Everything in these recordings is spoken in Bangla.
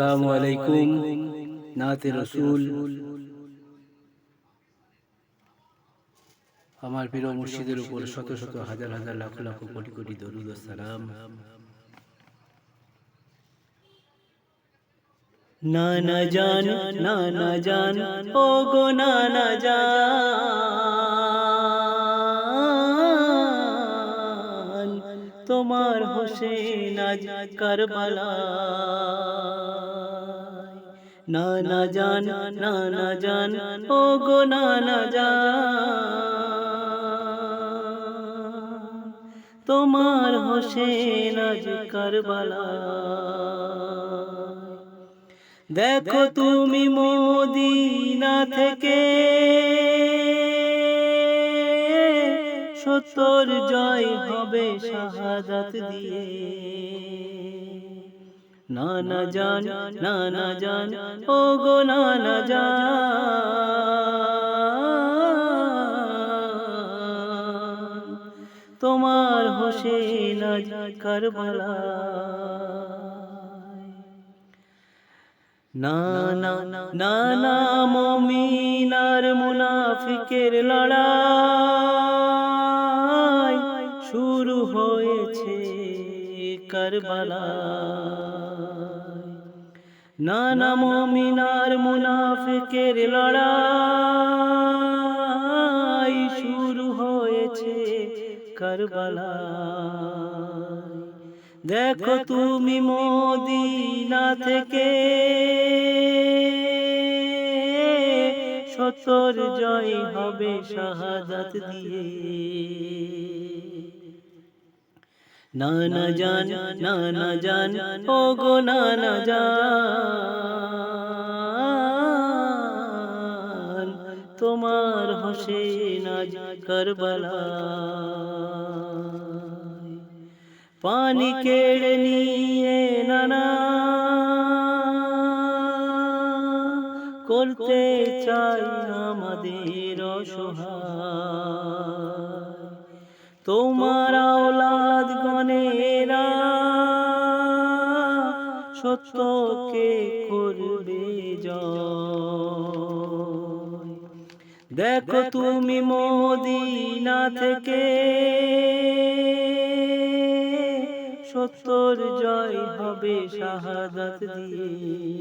আসসালামু আলাইকুম, নাতে রসুল। আমার প্রিয় মুর্শিদের উপর শত শত হাজার হাজার লাখ লাখ কোটি কোটি দরুদ সালাম। না না জান না না জান ও গো না না জান। তোমার হোসেন আজ কারবালা না না জান না না জান। ও গো না না জান। তোমার হোসেন আজ কারবালা দেখো তুমি মদিনা থেকে সত্তর জয় হবে শাহাদাত দিয়ে। না না জান না না জান ও গো না না জান। তোমার হোসেন কারবালা না না না না মমিনার মুনাফিকের লড়াই। শুরু হয়েছে কারবালা না না মমিনার মুনাফিকের লড়াই শুরু হয়েছে কারবালা দেখো তুমি মদিনা থেকে সত্তর জয় হবে শাহাদাত দিয়ে। না না জান না না জান ও গো না না জান। তোমার হোসেন আজ কারবালা পানি কেড়ে নিয়ে নানা করতে চাই আমাদের অসহায়। তোমার সত্যকে করবে জয়। দেখো তুমি মদিনা থেকে সত্তর জয় হবে শাহাদাত দিয়ে।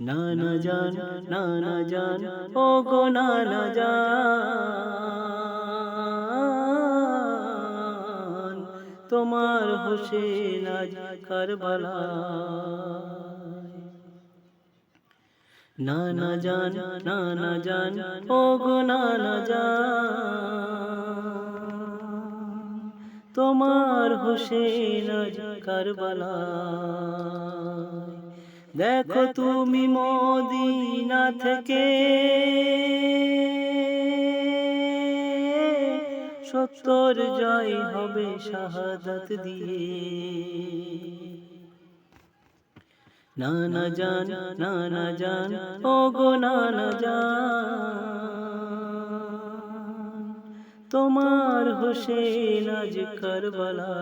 না না জান না না জান ও গো না না জান। তোমার হোসেন আজ কারবালা না না জান না না জান ও গো না না জান। তোমার হোসেন আজ কারবালা দেখো তুমি মদিনা থেকে সত্তর জয় হবে শাহাদাত দিয়ে। না না জান না না জান ও গো না না জান। তোমার হোসেন আজ কারবালা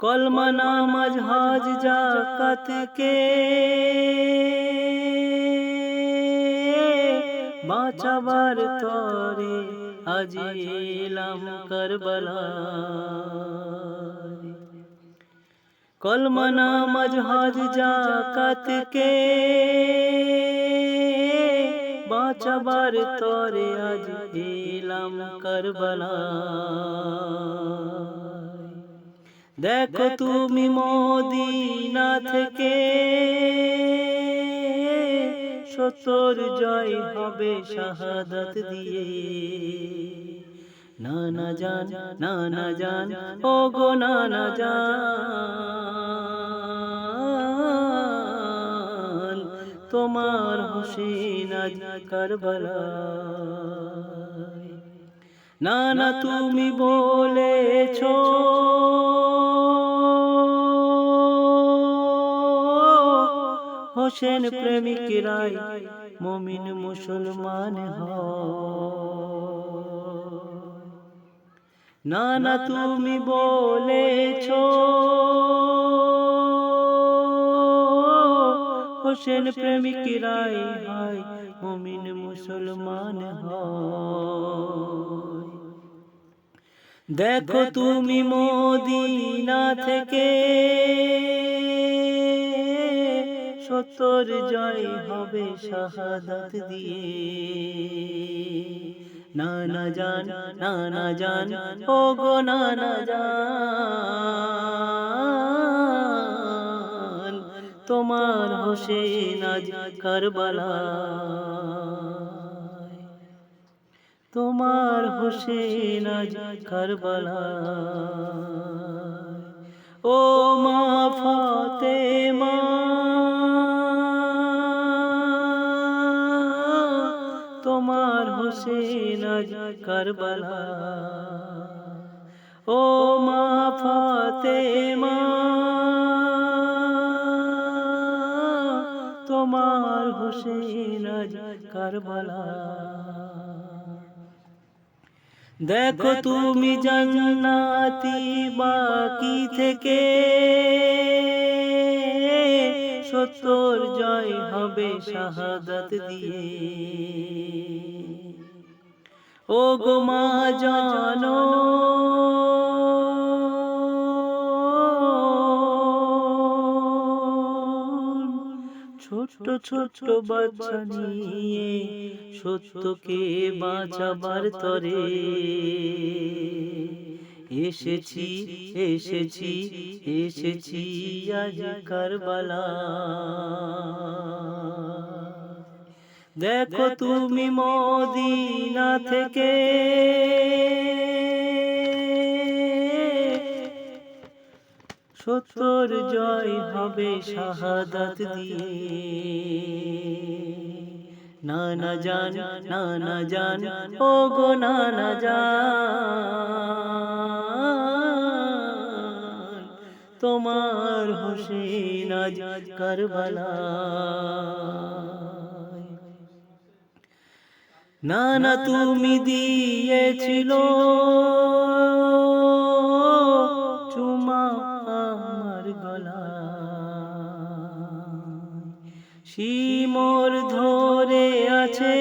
কলমা নামাজ হাজ কে বাঁচাবার তরে আজ এলাম কারবালা কলমা নামাজ হাজ জাকাত কে বাঁচাবার তরে আজ এলাম কারবালা দেখো তুমি মদিনা থেকে সত্তর জয় হবে শাহাদাত দিয়ে। না না জান না না জান ও গো না না জান, তোমার হোসেন আজ কারবালা না না তুমি বলেছ হোসেন প্রেমিকরাই মমিন মুসলমান না না তুমি বলেছ হোসেন প্রেমিক রায় হয় মুমিন মুসলমান হয়। দেখো তুমি মদিনা থেকে সত্তর জয় হবে শাহাদাত দিয়ে। না না জান না না জান ও গো না না জান তোমার হোসেন আজ কারবালা তোমার হোসেন আজ কারবালা ও মা ফাতেমা হোসেন আজ কারবালা। ও মা ফাতেমা, তোমার হোসেন আজ কারবালা। দেখো তুমি জান্নাতি বাকি থেকে সত্তর জয় হবে শাহাদাত দিয়ে। ও গো মা জানো। ছোট ছোট বাচ্চা নিয়ে সত্যকে বাঁচাবার তরে এসেছি এসেছি এসেছি আজ কারবালা দেখো তুমি মদিনা থেকে সত্তর জয় হবে শাহাদাত দিয়ে। না না জান না না জান ও গো না না জান। তোমার হোসেন আজ কারবালা। না না তুমি দিয়েছিল চুমা আমার গলা শিমর ধরে আছে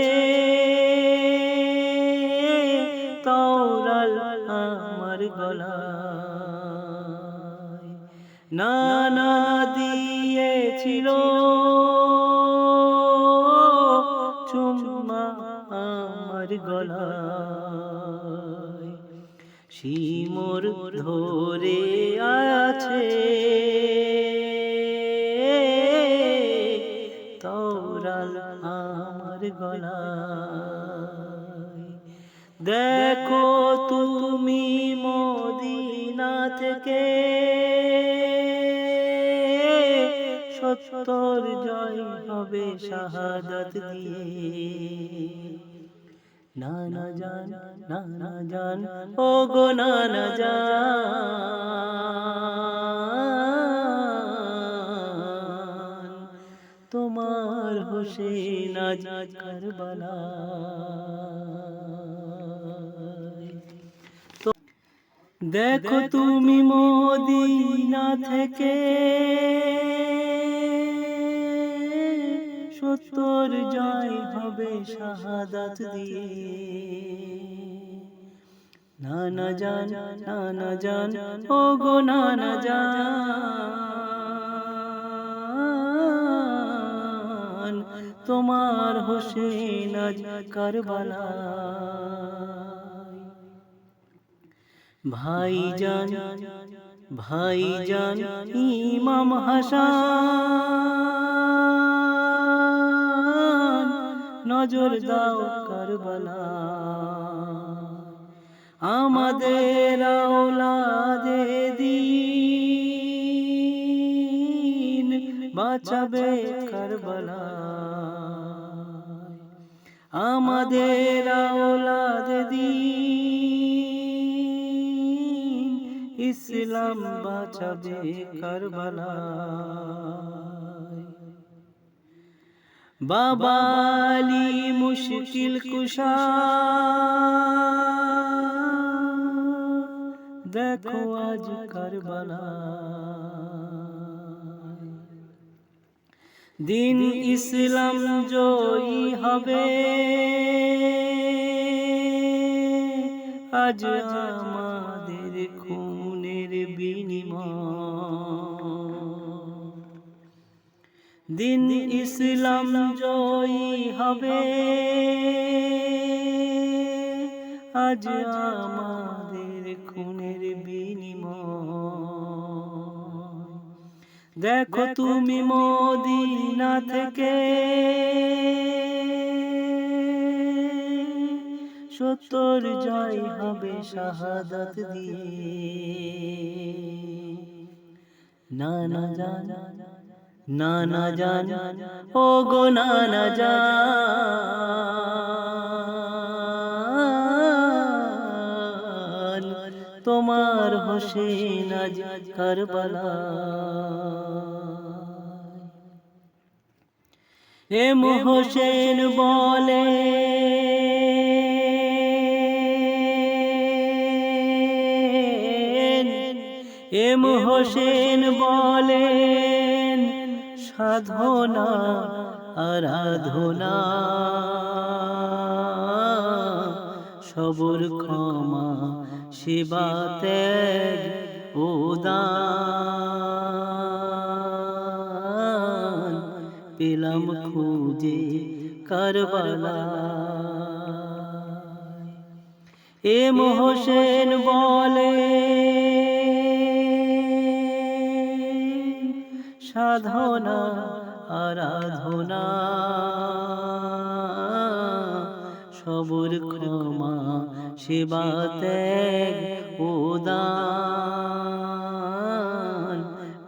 তৌরাল আমার গলা না না দিয়েছিল গলায় শিমর ধরে আছে। তৌরাল আমার গলায়। দেখো তুমি মদিনা থেকে সত্তর জয় হবে শাহাদাত দিয়ে। না না জান না না জান। ও গো না না জান। তোমার হোসেন আজ কারবালা দেখো তুমি মদিনা থেকে সত্তর জয় হবে শাহাদাত দিয়ে। না না জান না না জান ও গো না না জান। তোমার হোসেন আজ কারবালা ভাই জান ভাই জান ইমাম হাসান। নজর দাও কারবালা। আমাদের আওলাদে দিন বাঁচাবে কারবালা। আমাদের আওলাদে দিন ইসলাম বাঁচাবে কারবালা। বাবালি মুশকিল কুশা। দেখো আজ কারবালা। দিন ইসলাম জয়ী হবে। আজ আমাদের দিন ইসলাম জয়ী হবে। আজ আমাদের খুনের বিনিময়। দেখো তুমি মদিনা থেকে। সত্তর জয় হবে শাহাদাত দিয়ে। না না জান না না জান ও গো না না জান। তোমার হোসেন আজ কারবালা। এম হোসেন বলে এম হোসেন বলেন সাধনা আরাধনা। সবর ক্ষমা সেবা ত্যাগ উদান। পেলাম খুঁজে কারবালা এম হোসেন বলে সাধনা আরাধনা। সবর ক্ষমা সেবা ত্যাগ উদান।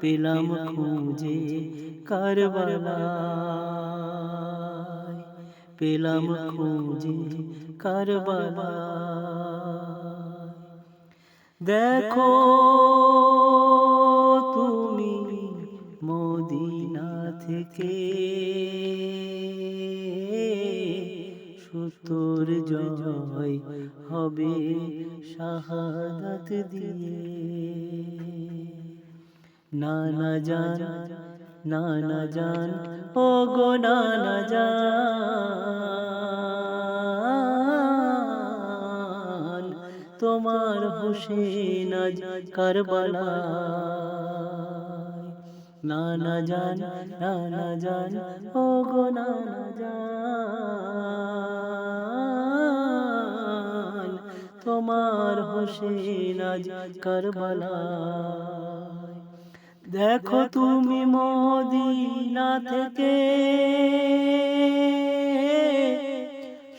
পেলাম খুঁজে কারবালা পেলাম খুঁজে কারবালা দেখো থেকে সুতোর জয় হবে শাহাদাত দিয়ে। না না জান না না জান ও গো না না জান, তোমার হোসেন আজ কারবালা না না জান না না জান ও গো না না জান তোমার হোসেন আজ কারবালা দেখো তুমি মদিনা থেকে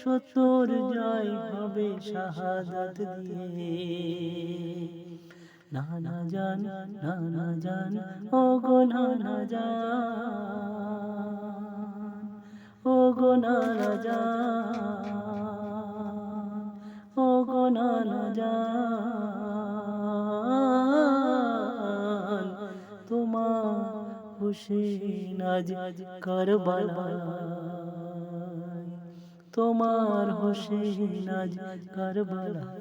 সত্তর জয় হবে শাহাদাত দিয়ে। না না জান, নানা জান ও গো না না জান ও গো না না জান ও গো না না জান। তোমার হুসেন আজ কারবালায়, তোমার হোসেন আজ কারবালায়।